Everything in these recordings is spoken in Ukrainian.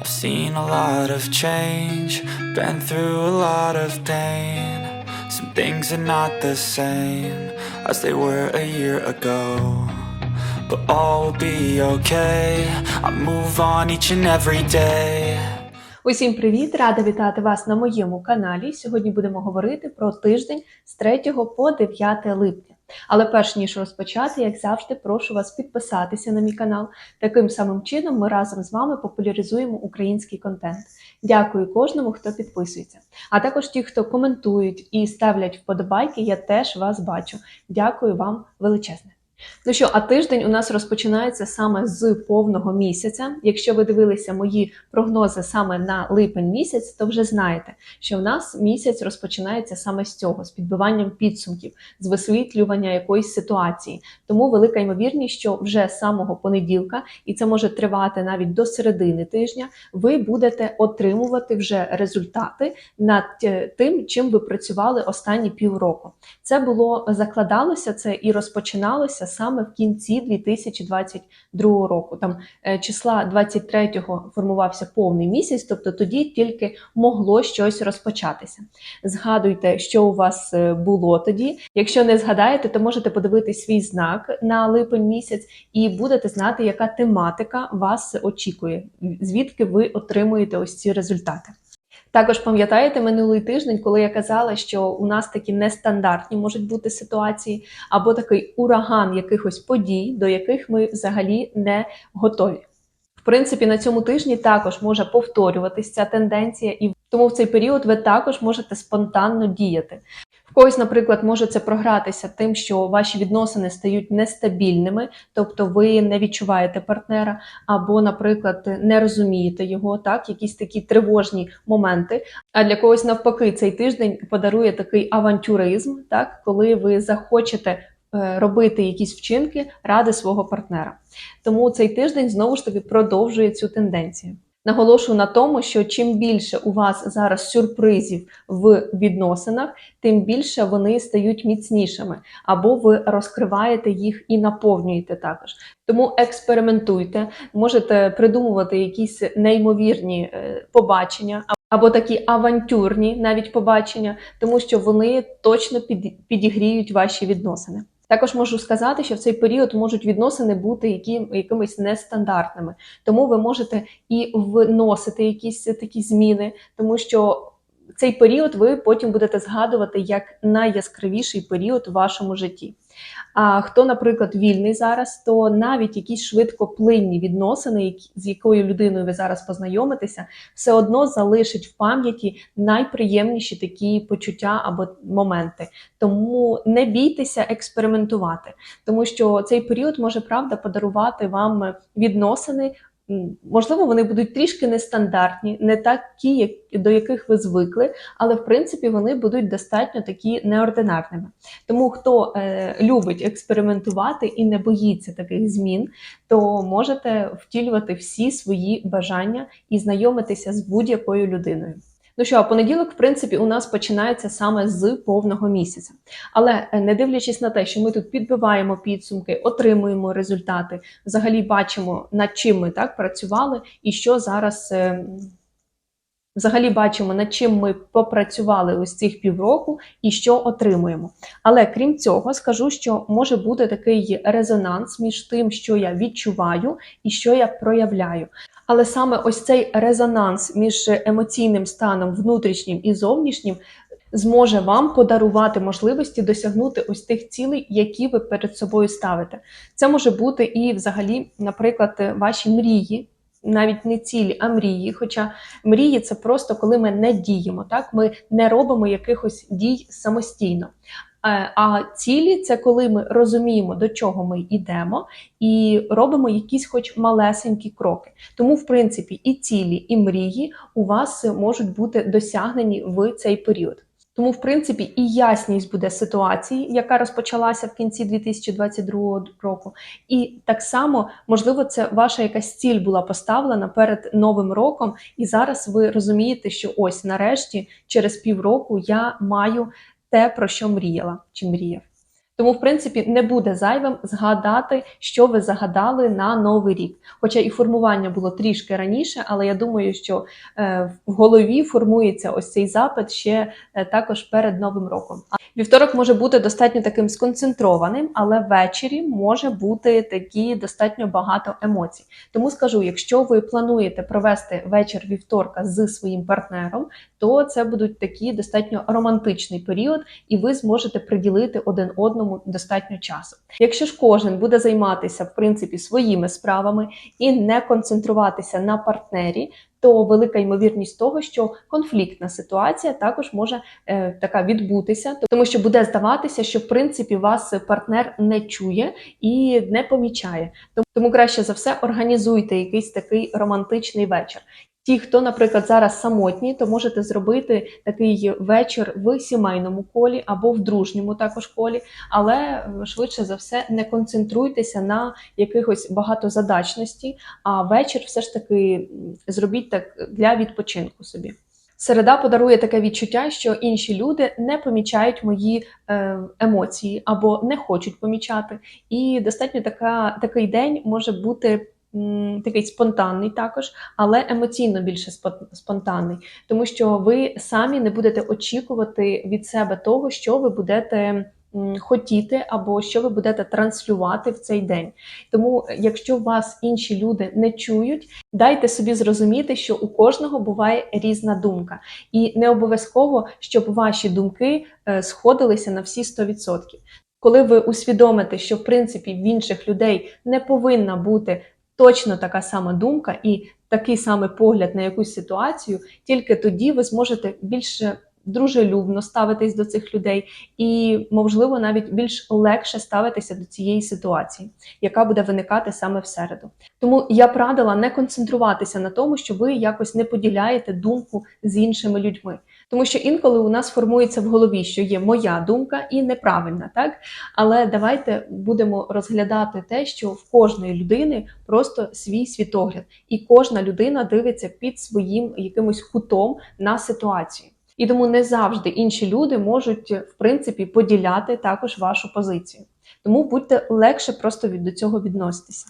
I've seen a lot of change, been through a lot of pain. Some things are not the same as they were a year ago. But all will be okay. I move on each and every day. Усім привіт! Рада вітати вас на моєму каналі. Сьогодні будемо говорити про тиждень з 3 по 9 липня. Але перш ніж розпочати, як завжди, прошу вас підписатися на мій канал. Таким самим чином ми разом з вами популяризуємо український контент. Дякую кожному, хто підписується. А також ті, хто коментують і ставлять вподобайки, я теж вас бачу. Дякую вам величезне. Ну що, а тиждень у нас розпочинається саме з повного місяця. Якщо ви дивилися мої прогнози саме на липень місяць, то вже знаєте, що в нас місяць розпочинається саме з цього, з підбиванням підсумків, з висвітлювання якоїсь ситуації. Тому велика ймовірність, що вже з самого понеділка, і це може тривати навіть до середини тижня, ви будете отримувати вже результати над е, тим, чим ви працювали останні півроку. Це було закладалося це і розпочиналося саме в кінці 2022 року. Там е, числа 23-го формувався повний місяць, тобто тоді тільки могло щось розпочатися. Згадуйте, що у вас е, було тоді. Якщо не згадаєте, то можете подивитись свій знак на липень місяць і будете знати, яка тематика вас очікує, звідки ви отримуєте ось ці результати. Також пам'ятаєте минулий тиждень, коли я казала, що у нас такі нестандартні можуть бути ситуації, або такий ураган якихось подій, до яких ми взагалі не готові. В принципі, на цьому тижні також може повторюватись ця тенденція, і тому в цей період ви також можете спонтанно діяти. Когось, наприклад, може це програтися тим, що ваші відносини стають нестабільними, тобто ви не відчуваєте партнера, або, наприклад, не розумієте його, так, якісь такі тривожні моменти. А для когось навпаки, цей тиждень подарує такий авантюризм, так, коли ви захочете е, робити якісь вчинки ради свого партнера. Тому цей тиждень знову ж таки продовжує цю тенденцію. Наголошую на тому, що чим більше у вас зараз сюрпризів в відносинах, тим більше вони стають міцнішими, або ви розкриваєте їх і наповнюєте також. Тому експериментуйте, можете придумувати якісь неймовірні е, побачення. Або такі авантюрні навіть побачення, тому що вони точно під, підігріють ваші відносини. Також можу сказати, що в цей період можуть відносини бути які, якимись нестандартними, тому ви можете і вносити якісь такі зміни, тому що цей період ви потім будете згадувати як найяскравіший період в вашому житті. А хто, наприклад, вільний зараз, то навіть якісь швидкоплинні відносини, з якою людиною ви зараз познайомитеся, все одно залишить в пам'яті найприємніші такі почуття або моменти. Тому не бійтеся експериментувати, тому що цей період може правда подарувати вам відносини. Можливо, вони будуть трішки нестандартні, не такі, до яких ви звикли, але в принципі вони будуть достатньо такі неординарними. Тому хто е, любить експериментувати і не боїться таких змін, то можете втілювати всі свої бажання і знайомитися з будь-якою людиною. Ну що, понеділок, в принципі, у нас починається саме з повного місяця. Але е, не дивлячись на те, що ми тут підбиваємо підсумки, отримуємо результати, взагалі бачимо, над чим ми так працювали, і що зараз. е, Взагалі бачимо, над чим ми попрацювали ось цих півроку і що отримуємо. Але крім цього, скажу, що може бути такий резонанс між тим, що я відчуваю і що я проявляю. Але саме ось цей резонанс між емоційним станом внутрішнім і зовнішнім зможе вам подарувати можливості досягнути ось тих цілей, які ви перед собою ставите. Це може бути і, взагалі, наприклад, ваші мрії. Навіть не цілі, а мрії. Хоча мрії це просто коли ми не діємо, так ми не робимо якихось дій самостійно. Е, А цілі це коли ми розуміємо, до чого ми йдемо, і робимо якісь, хоч малесенькі кроки. Тому, в принципі, і цілі, і мрії у вас можуть бути досягнені в цей період. Тому, в принципі, і ясність буде ситуації, яка розпочалася в кінці 2022 року, і так само, можливо, це ваша якась ціль була поставлена перед новим роком, і зараз ви розумієте, що ось нарешті, через півроку, я маю те, про що мріяла чи мріяв. Тому, в принципі, не буде зайвим згадати, що ви загадали на новий рік. Хоча і формування було трішки раніше, але я думаю, що е, в голові формується ось цей запит ще е, також перед новим роком. Вівторок може бути достатньо таким сконцентрованим, але ввечері може бути такі достатньо багато емоцій. Тому скажу, якщо ви плануєте провести вечір вівторка з своїм партнером, то це будуть такі достатньо романтичний період, і ви зможете приділити один одному достатньо часу. Якщо ж кожен буде займатися в принципі своїми справами і не концентруватися на партнері, то велика ймовірність того, що конфліктна ситуація також може е, така відбутися, тому що буде здаватися, що в принципі вас партнер не чує і не помічає. Тому, краще за все організуйте якийсь такий романтичний вечір. Ті, хто, наприклад, зараз самотні, то можете зробити такий вечір в сімейному колі або в дружньому також колі, але е, швидше за все не концентруйтеся на якихось багатозадачності, а вечір все ж таки зробіть так для відпочинку собі. Середа подарує таке відчуття, що інші люди не помічають мої е, емоції або не хочуть помічати. І достатньо така, такий день може бути такий спонтанний також, але емоційно більше спон- спонтанний, тому що ви самі не будете очікувати від себе того, що ви будете. Хотіти або що ви будете транслювати в цей день. Тому, якщо вас інші люди не чують, дайте собі зрозуміти, що у кожного буває різна думка, і не обов'язково, щоб ваші думки е, сходилися на всі 100%. Коли ви усвідомите, що в принципі в інших людей не повинна бути точно така сама думка і такий самий погляд на якусь ситуацію, тільки тоді ви зможете більше дружелюбно ставитись до цих людей, і, можливо, навіть більш легше ставитися до цієї ситуації, яка буде виникати саме всереду. Тому я б радила не концентруватися на тому, що ви якось не поділяєте думку з іншими людьми. Тому що інколи у нас формується в голові, що є моя думка і неправильна, так? Але давайте будемо розглядати те, що в кожної людини просто свій світогляд, і кожна людина дивиться під своїм якимось кутом на ситуацію. І тому не завжди інші люди можуть в принципі поділяти також вашу позицію. Тому будьте легше просто від до цього відноситися.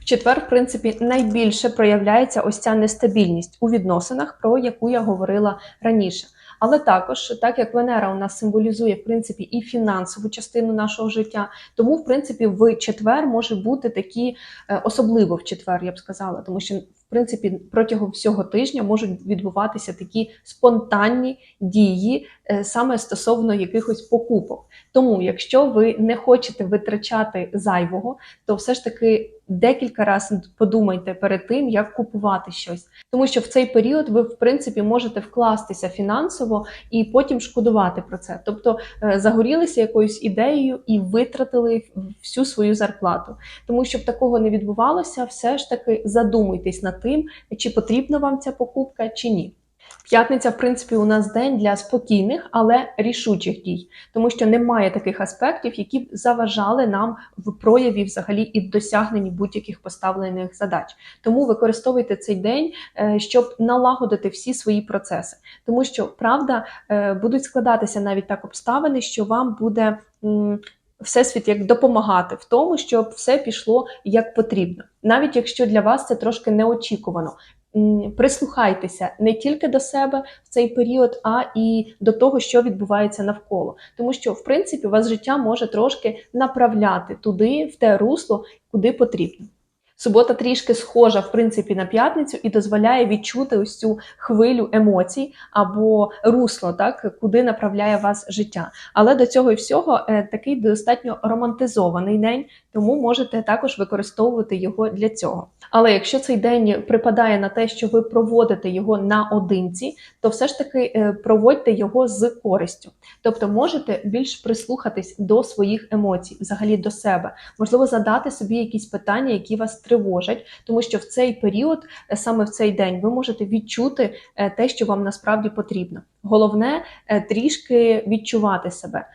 В четвер, в принципі, найбільше проявляється ось ця нестабільність у відносинах, про яку я говорила раніше. Але також, так як Венера у нас символізує в принципі і фінансову частину нашого життя, тому в принципі в четвер може бути такі, е, особливо в четвер, я б сказала, тому що в принципі протягом всього тижня можуть відбуватися такі спонтанні дії е, саме стосовно якихось покупок. Тому, якщо ви не хочете витрачати зайвого, то все ж таки декілька разів подумайте перед тим, як купувати щось, тому що в цей період ви в принципі можете вкластися фінансово і потім шкодувати про це. Тобто е, загорілися якоюсь ідеєю і витратили всю свою зарплату. Тому щоб такого не відбувалося, все ж таки задумуйтесь над тим, чи потрібна вам ця покупка, чи ні. П'ятниця, в принципі, у нас день для спокійних, але рішучих дій, тому що немає таких аспектів, які б заважали нам в прояві взагалі і в досягненні будь-яких поставлених задач. Тому використовуйте цей день, е, щоб налагодити всі свої процеси, тому що правда е, будуть складатися навіть так обставини, що вам буде. Всесвіт як допомагати в тому, щоб все пішло як потрібно, навіть якщо для вас це трошки неочікувано. Прислухайтеся не тільки до себе в цей період, а і до того, що відбувається навколо, тому що в принципі вас життя може трошки направляти туди, в те русло, куди потрібно. Субота трішки схожа в принципі на п'ятницю і дозволяє відчути ось цю хвилю емоцій або русло, так куди направляє вас життя. Але до цього і всього е, такий достатньо романтизований день, тому можете також використовувати його для цього. Але якщо цей день припадає на те, що ви проводите його наодинці, то все ж таки е, проводьте його з користю. Тобто можете більш прислухатись до своїх емоцій, взагалі до себе, можливо, задати собі якісь питання, які вас тривожать, тому що в цей період, е, саме в цей день, ви можете відчути е, те, що вам насправді потрібно. Головне е, трішки відчувати себе.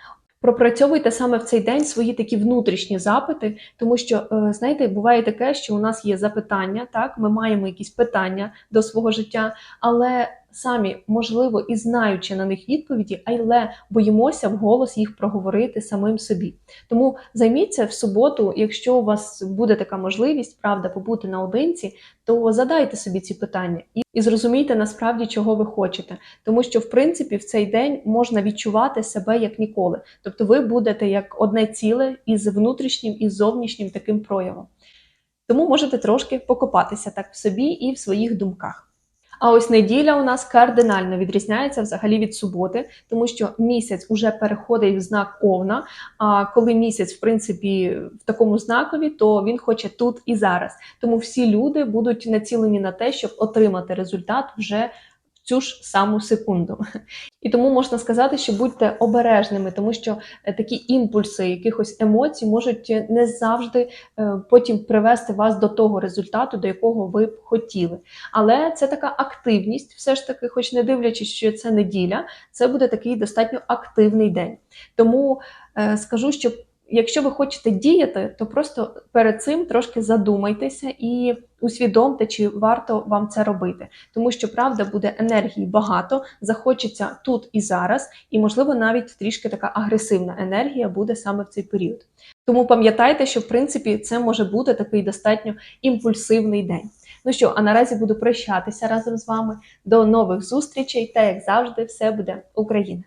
Пропрацьовуйте саме в цей день свої такі внутрішні запити, тому що знаєте, буває таке, що у нас є запитання, так ми маємо якісь питання до свого життя, але самі, можливо, і знаючи на них відповіді, але боїмося вголос їх проговорити самим собі. Тому займіться в суботу, якщо у вас буде така можливість, правда, побути наодинці, то задайте собі ці питання і, зрозумійте насправді, чого ви хочете. Тому що, в принципі, в цей день можна відчувати себе як ніколи. Тобто, ви будете як одне ціле із внутрішнім і зовнішнім таким проявом. Тому можете трошки покопатися так в собі і в своїх думках. А ось неділя у нас кардинально відрізняється взагалі від суботи, тому що місяць уже переходить в знак Овна. А коли місяць, в принципі, в такому знакові, то він хоче тут і зараз. Тому всі люди будуть націлені на те, щоб отримати результат вже цю ж саму секунду. І тому можна сказати, що будьте обережними, тому що е, такі імпульси якихось емоцій можуть е, не завжди е, потім привести вас до того результату, до якого ви б хотіли. Але це така активність, все ж таки, хоч не дивлячись, що це неділя, це буде такий достатньо активний день. Тому скажу, що якщо ви хочете діяти, то просто перед цим трошки задумайтеся і усвідомте, чи варто вам це робити. Тому що правда буде енергії багато, захочеться тут і зараз, і можливо навіть трішки така агресивна енергія буде саме в цей період. Тому пам'ятайте, що в принципі це може бути такий достатньо імпульсивний день. Ну що, а наразі буду прощатися разом з вами. До нових зустрічей та як завжди, все буде Україна!